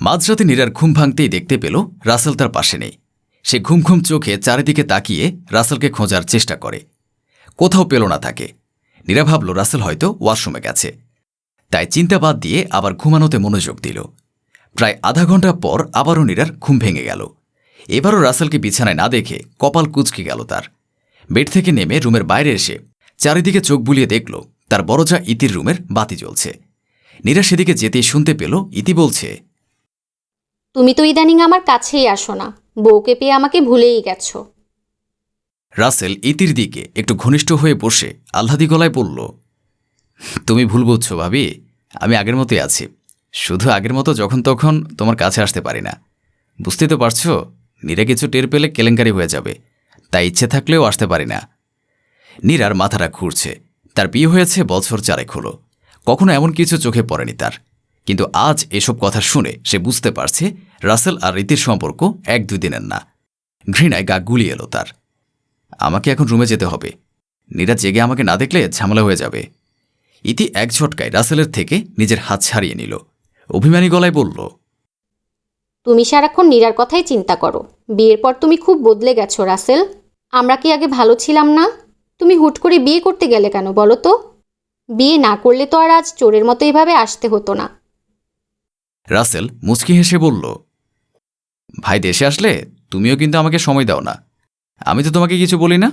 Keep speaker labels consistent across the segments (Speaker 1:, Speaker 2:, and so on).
Speaker 1: মাঝরাতে নীরার ঘুম ভাঙতেই দেখতে পেল রাসেল তার পাশে নেই। সে ঘুম ঘুম চোখে চারিদিকে তাকিয়ে রাসেলকে খোঁজার চেষ্টা করে। কোথাও পেল না তাকে। নীরা ভাবল রাসেল হয়তো ওয়াশরুমে গেছে। তাই চিন্তা বাদ দিয়ে আবার ঘুমানোতে মনোযোগ দিল। প্রায় আধা ঘণ্টা পর আবারও নীরার ঘুম ভেঙে গেল। এবারও রাসেলকে বিছানায় না দেখে কপাল কুচকে গেল তার। বেড থেকে নেমে রুমের বাইরে এসে চারিদিকে চোখ বুলিয়ে দেখল তার বড়জা ইতির রুমের বাতি জ্বলছে। নীরা সেদিকে যেতেই শুনতে পেল, ইতি বলছে
Speaker 2: তুমি তো ইদানিং আমার কাছেই আসো না। বউকে পেয়ে আমাকে ভুলেই গেছো।
Speaker 1: রাসেল ইতির দিকে একটু ঘনিষ্ঠ হয়ে বসে আহ্লাদি গলায় বলল, তুমি ভুল বুঝছ ভাবি, আমি আগের মতোই আছি। শুধু আগের মতো যখন তখন তোমার কাছে আসতে পারি না। বুঝতেই তো পারছ, নীরা কিছু টের পেলে কেলেঙ্কারি হয়ে যাবে, তাই ইচ্ছে থাকলেও আসতে পারি না। নীরার মাথাটা ঘুরছে, তার বিয়ে হয়েছে বছর চারেক হলো। কখনো এমন কিছু চোখে পড়েনি তার। কিন্তু আজ এসব কথা শুনে সে বুঝতে পারছে রাসেল আর রীতির সম্পর্ক এক দুই দিনের না। ঘৃণায় গা গুলিয়ে এলো তার। আমাকে এখন রুমে যেতে হবে। নীরা জেগে আমাকে না দেখলে ঝামেলা হয়ে যাবে। ইতি এক ঝটকায় রাসেলের থেকে নিজের হাত ছাড়িয়ে নিল। অভিমানী গলায় বলল,
Speaker 2: তুমি সারাক্ষণ নীরার কথাই চিন্তা করো। বিয়ের পর তুমি খুব বদলে গেছো, রাসেল। আমরা কি আগে ভালো ছিলাম না? তুমি হুট করে বিয়ে করতে গেলে কেন বলো তো? বিয়ে না করলে তো আর আজ চোরের মতো এভাবে আসতে হতো না।
Speaker 1: রাসেল মুচকি হেসে বলল, ভাই, দেশে আসলে তুমিও কিন্তু আমাকে সময় দাও না। আমি তো তোমাকে কিছু বলি না।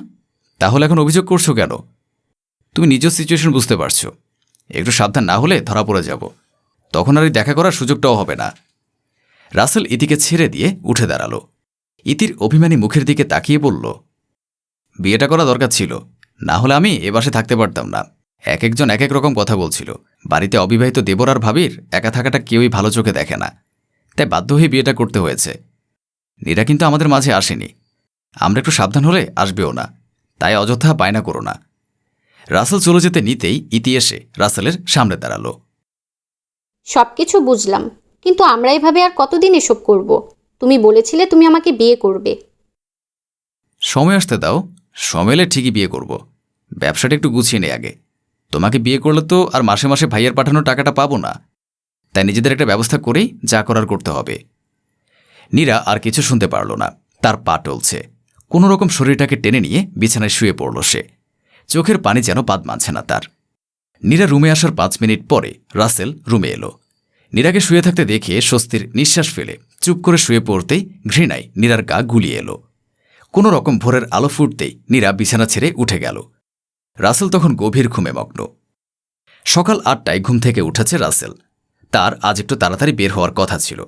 Speaker 1: তাহলে এখন অভিযোগ করছ কেন? তুমি নিজের সিচুয়েশন বুঝতে পারছ। একটু সাবধান না হলে ধরা পড়ে যাব। তখন আর দেখা করার সুযোগটাও হবে না। রাসেল ইতিকে ছেড়ে দিয়ে উঠে দাঁড়াল। ইতির অভিমানী মুখের দিকে তাকিয়ে বলল, বিয়েটা করা দরকার ছিল। না হলে আমি এ বাসে থাকতে পারতাম না। এক একজন এক এক রকম কথা বলছিল। বাড়িতে অবিবাহিত দেবর আর ভাবির একা থাকাটা কেউই ভালো চোখে দেখে না। তাই বাধ্য হয়ে বিয়েটা করতে হয়েছে। নীরা কিন্তু আমাদের মাঝে আসেনি। আমরা একটু সাবধান হলে আসবেও না। তাই অযথা বায়না করো না। রাসেল চলে যেতে নিতেই ইতি এসে রাসেলের সামনে দাঁড়াল।
Speaker 2: সব কিছু বুঝলাম। কিন্তু আমরা এভাবে আর কতদিন এসব করব? তুমি বলেছিলে তুমি আমাকে বিয়ে করবে।
Speaker 1: সময় আসতে দাও। সময় এলে ঠিকই বিয়ে করব। ব্যবসাটা একটু গুছিয়ে নেই আগে। তোমাকে বিয়ে করলে তো আর মাসে মাসে ভাইয়ের পাঠানো টাকাটা পাবো না। তাই নিজেদের একটা ব্যবস্থা করেই যা করার করতে হবে। নীরা আর কিছু শুনতে পারল না। তার পা টলছে। কোনো রকম শরীরটাকে টেনে নিয়ে বিছানায় শুয়ে পড়ল সে। চোখের পানি যেন বাদ মানছে না তার। নীরা রুমে আসার পাঁচ মিনিট পরে রাসেল রুমে এলো। নীরাকে শুয়ে থাকতে দেখে স্বস্তির নিঃশ্বাস ফেলে। চুপ করে শুয়ে পড়তেই ঘৃণায় নীরার গা গুলিয়ে এলো। কোনো রকম ভোরের আলো ফুটতেই নীরা বিছানা ছেড়ে উঠে গেল। রাসেল তখন গভীর ঘুমে মগ্ন। সকাল আটটায় ঘুম থেকে উঠেছে রাসেল। তার আজ একটু তাড়াতাড়ি বের হওয়ার কথা ছিল।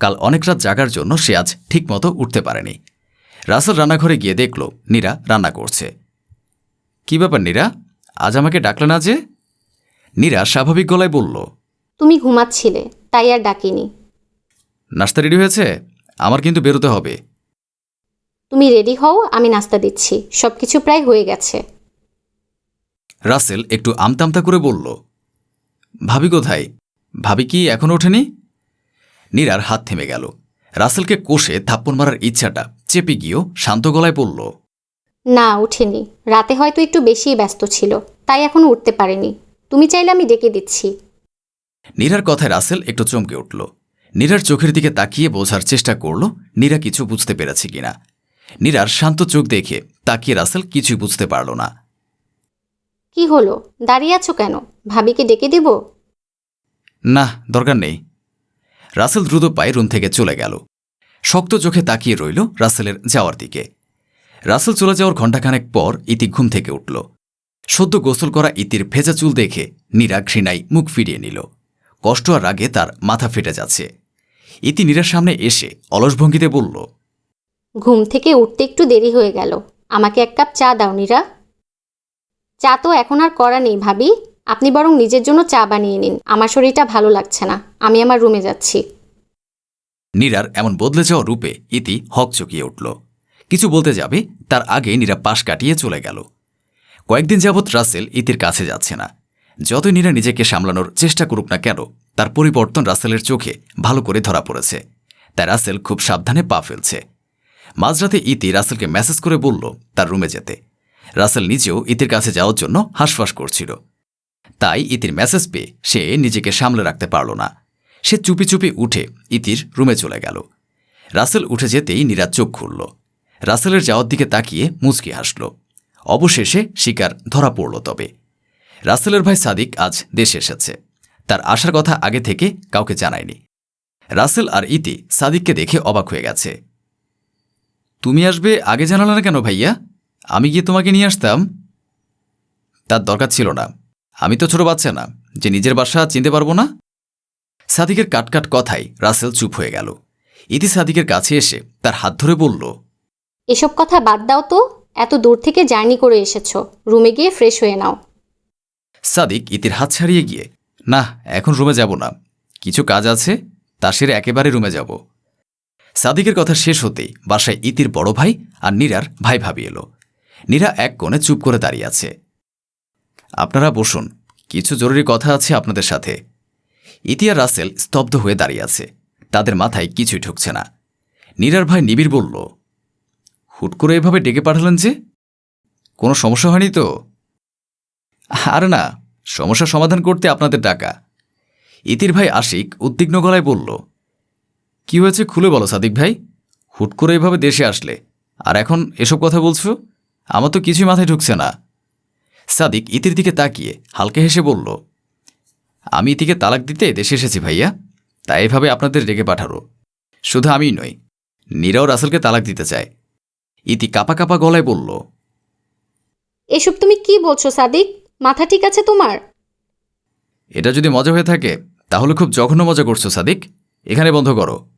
Speaker 1: কাল অনেক রাত জাগার জন্য সে আজ ঠিকমতো উঠতে পারেনি। রাসেল রান্নাঘরে গিয়ে দেখল নীরা রান্না করছে। কি ব্যাপার নীরা? আজ আমাকে ডাকলে না যে? নীরা স্বাভাবিক গলায় বলল
Speaker 2: তুমি ঘুমাচ্ছিলে তাই আর ডাকিনি।
Speaker 1: নাস্তা রেডি হয়েছে? আমার কিন্তু বেরোতে হবে।
Speaker 2: তুমি রেডি হও আমি নাস্তা দিচ্ছি। সব কিছু প্রায় হয়ে গেছে।
Speaker 1: রাসেল একটু আমতামতা করে বলল ভাবি কোথায়? ভাবি কি এখনও ওঠেনি? নীরার হাত থেমে গেল। রাসেলকে কোষে থাপ্পড় মারার ইচ্ছাটা চেপে গিয়েও শান্ত গলায় বলল
Speaker 2: না উঠেনি রাতে হয়তো একটু বেশিই ব্যস্ত ছিল তাই এখনও উঠতে পারেনি। তুমি চাইলে আমি ডেকে দিচ্ছি।
Speaker 1: নীরার কথায় রাসেল একটু চমকে উঠল। নীরার চোখের দিকে তাকিয়ে বোঝার চেষ্টা করল নীরা কিছু বুঝতে পেরেছে কিনা। নীরার শান্ত চোখ দেখে তাকিয়ে রাসেল কিছুই বুঝতে পারল না।
Speaker 2: কি হলো? দাঁড়িয়ে আছো কেন? ভাবিকে ডেকে দেব?
Speaker 1: না দরকার নেই। রাসেল দ্রুত পায়ে রুম থেকে চলে গেল। শক্ত চোখে তাকিয়ে রইল রাসেলের যাওয়ার দিকে। রাসেল চলে যাওয়ার ঘণ্টাখানেক পর ইতি ঘুম থেকে উঠল। সদ্য গোসল করা ইতির ভেজা চুল দেখে নীরা ঘৃণায় মুখ ফিরিয়ে নিল। কষ্ট আর রাগে তার মাথা ফেটে যাচ্ছে। ইতি নীরার সামনে এসে অলস ভঙ্গিতে বলল
Speaker 2: ঘুম থেকে উঠতে একটু দেরি হয়ে গেল। আমাকে এক কাপ চা দাও নীরা। চা তো এখন আর করা নেই, ভাবি। আপনি বরং নিজের জন্য চা বানিয়ে নিন। আমার শরীরটা ভালো লাগছে না। আমি আমার রুমে যাচ্ছি।
Speaker 1: নীরার এমন বদলে যাওয়া রূপে ইতি হক চকিয়ে উঠল। কিছু বলতে যাবে, তার আগে নীরা পাশ কাটিয়ে চলে গেল। কয়েকদিন যাবৎ রাসেল ইতির কাছে যাচ্ছে না। যতই নীরা নিজেকে সামলানোর চেষ্টা করুক না কেন, তার পরিবর্তন রাসেলের চোখে ভালো করে ধরা পড়েছে। তাই রাসেল খুব সাবধানে পা ফেলছে। মাঝরাতে ইতি রাসেলকে মেসেজ করে বলল তার রুমে যেতে। রাসেল নিজেও ইতির কাছে যাওয়ার জন্য হাঁসফাঁস করছিল। তাই ইতির মেসেজ পেয়ে সে নিজেকে সামলে রাখতে পারল না। সে চুপি চুপি উঠে ইতির রুমে চলে গেল। রাসেল উঠে যেতেই নীরা চোখ খুলল। রাসেলের যাওয়ার দিকে তাকিয়ে মুচকি হাসল। অবশেষে শিকার ধরা পড়ল তবে। রাসেলের ভাই সাদিক আজ দেশে এসেছে। তার আসার কথা আগে থেকে কাউকে জানায়নি। রাসেল আর ইতি সাদিককে দেখে অবাক হয়ে গেছে। তুমি আসবে আগে জানালে না কেন ভাইয়া? আমি গিয়ে তোমাকে নিয়ে আসতাম। তার দরকার ছিল না। আমি তো ছোট বাচ্চা না যে নিজের বাসা চিনতে পারব না। সাদিকের কাটকাট কথাই রাসেল চুপ হয়ে গেল। ইতি সাদিকের কাছে এসে তার হাত ধরে বলল
Speaker 2: এসব কথা বাদ দাও তো এত দূর থেকে জার্নি করে এসেছ রুমে গিয়ে ফ্রেশ হয়ে নাও।
Speaker 1: সাদিক ইতির হাত ছাড়িয়ে গিয়ে না এখন রুমে যাব না কিছু কাজ আছে তা সেরে একেবারে রুমে যাব। সাদিকের কথা শেষ হতেই বাসায় ইতির বড় ভাই আর নীরার ভাই ভাবি এলো। নীরা এক কোণে চুপ করে দাঁড়িয়ে আছে। আপনারা বসুন, কিছু জরুরি কথা আছে আপনাদের সাথে। ইতি আর রাসেল স্তব্ধ হয়ে দাঁড়িয়ে আছে, তাদের মাথায় কিছুই ঢুকছে না। নীরার ভাই নিবিড় বলল, হুট করে এভাবে ডেকে পাঠালেন যে? কোনো সমস্যা হয়নি তো? আর না সমস্যা সমাধান করতে আপনাদের ডাকা। ইতির ভাই আশিক উদ্বিগ্ন গলায় বলল, কি হয়েছে খুলে বলো সাদিক ভাই, হুট করে এভাবে দেশে আসলে। আর এখন এসব কথা বলছো? আমার তো কিছুই মাথায় ঢুকছে না। সাদিক ইতির দিকে তাকিয়ে হালকা হেসে বলল আমি ইতিকে তালাক দিতে দেশে এসেছি ভাইয়া। তাই এভাবে আপনাদের ডেকে পাঠারো শুধু আমিই নই নীরাও রাসেলকে তালাক দিতে চায়। ইতি কাপা কাপা গলায় বলল
Speaker 2: এসব তুমি কি বলছো সাদিক? মাথা ঠিক আছে তোমার?
Speaker 1: এটা যদি মজা হয়ে থাকে তাহলে খুব জঘন্য মজা করছ সাদিক। এখানে বন্ধ করো।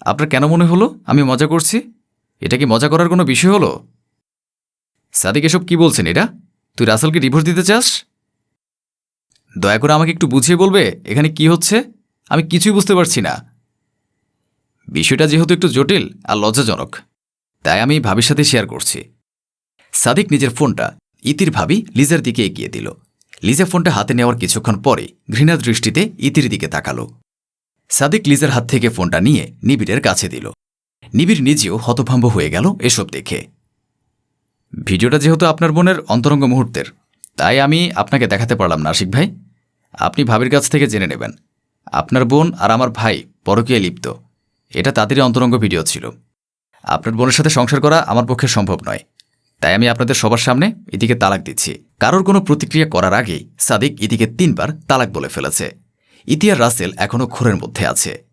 Speaker 1: আপনার কেন মনে হলো আমি মজা করছি? এটা কি মজা করার কোনো বিষয় হলো? সাদিক, এসব কি বলছেন এটা? তুই রাসেলকে ডিভোর্স দিতে চাস? দয়া করে আমাকে একটু বুঝিয়ে বলবে এখানে কি হচ্ছে? আমি কিছুই বুঝতে পারছি না। বিষয়টা যেহেতু একটু জটিল আর লজ্জাজনক, তাই আমি ভাবির সাথে শেয়ার করছি। সাদিক নিজের ফোনটা ইতির ভাবি লিজার দিকে এগিয়ে দিল। লিজা ফোনটা হাতে নেওয়ার কিছুক্ষণ পরে ঘৃণা দৃষ্টিতে ইতির দিকে তাকালো। সাদিক লিজার হাত থেকে ফোনটা নিয়ে নিবিড়ের কাছে দিল। নিবিড় নিজেও হতভম্ব হয়ে গেল এসব দেখে। ভিডিওটা যেহেতু আপনার বোনের অন্তরঙ্গ মুহূর্তের, তাই আমি আপনাকে দেখাতে পারলাম না, আশিক ভাই। আপনি ভাবির কাছ থেকে জেনে নেবেন। আপনার বোন আর আমার ভাই পরকীয়ায় লিপ্ত। এটা তাদেরই অন্তরঙ্গ ভিডিও ছিল। আপনার বোনের সাথে সংসার করা আমার পক্ষে সম্ভব নয়। তাই আমি আপনাদের সবার সামনে ইতিকে তালাক দিচ্ছি। কারোর কোনো প্রতিক্রিয়া করার আগেই সাদিক ইতিকে তিনবার তালাক বলে ফেলেছে। ইতি আর রাসেল এখনও ঘোরের মধ্যে আছে।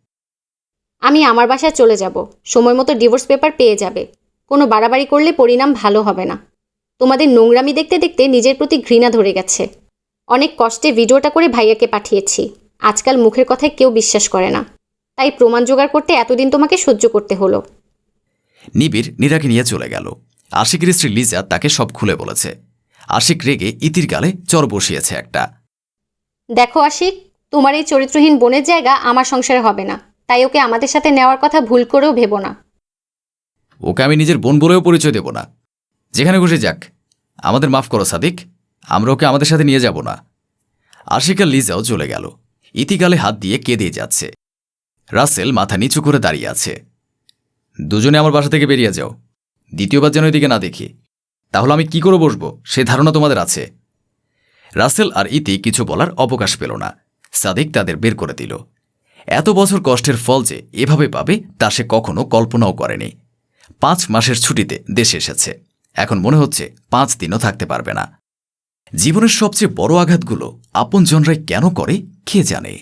Speaker 2: আমি আমার বাসায় চলে যাব। সময় মতো ডিভোর্স পেপার পেয়ে যাবে। কোনো বাড়াবাড়ি করলে পরিণাম ভালো হবে না। তোমাদের নোংরামি দেখতে দেখতে নিজের প্রতি ঘৃণা ধরে গেছে। অনেক কষ্টে ভিডিওটা করে ভাইয়াকে পাঠিয়েছি। আজকাল মুখের কথায় কেউ বিশ্বাস করে না। তাই প্রমাণ জোগাড় করতে এতদিন তোমাকে সহ্য করতে হলো।
Speaker 1: নিবিড় নীরাকে নিয়ে চলে গেল। আশিকের স্ত্রী লিজা তাকে সব খুলে বলেছে। আশিক রেগে ইতির গালে চর বসিয়েছে একটা।
Speaker 2: দেখো আশিক তোমার এই চরিত্রহীন বোনের জায়গা আমার সংসারে হবে না। তাই ওকে আমাদের সাথে নেওয়ার কথা ভুল করেও ভেবো না।
Speaker 1: ওকে আমি নিজের বোন বলেও পরিচয় দেব না। যেখানে খুশি যাক। আমাদের মাফ করো, সাদিক। আমরা ওকে আমাদের সাথে নিয়ে যাব না। আশিক লিজাও চলে গেল। ইতিকালে হাত দিয়ে কেঁদে যাচ্ছে। রাসেল মাথা নিচু করে দাঁড়িয়ে আছে। দুজনে আমার বাসা থেকে বেরিয়ে যাও। দ্বিতীয়বার যেন এদিকে না দেখি। তাহলে আমি কি করে বসবো? সে ধারণা তোমাদের আছে। রাসেল আর ইতি কিছু বলার অবকাশ পেল না। সাদিক তাদের বের করে দিল। এত বছর কষ্টের ফল যে এভাবে পাবে তা সে কখনো কল্পনাও করেনি। পাঁচ মাসের ছুটিতে দেশে এসেছে। এখন মনে হচ্ছে পাঁচ দিনও থাকতে পারবে না। জীবনের সবচেয়ে বড় আঘাতগুলো আপনজনরাই কেন করে, কে জানে?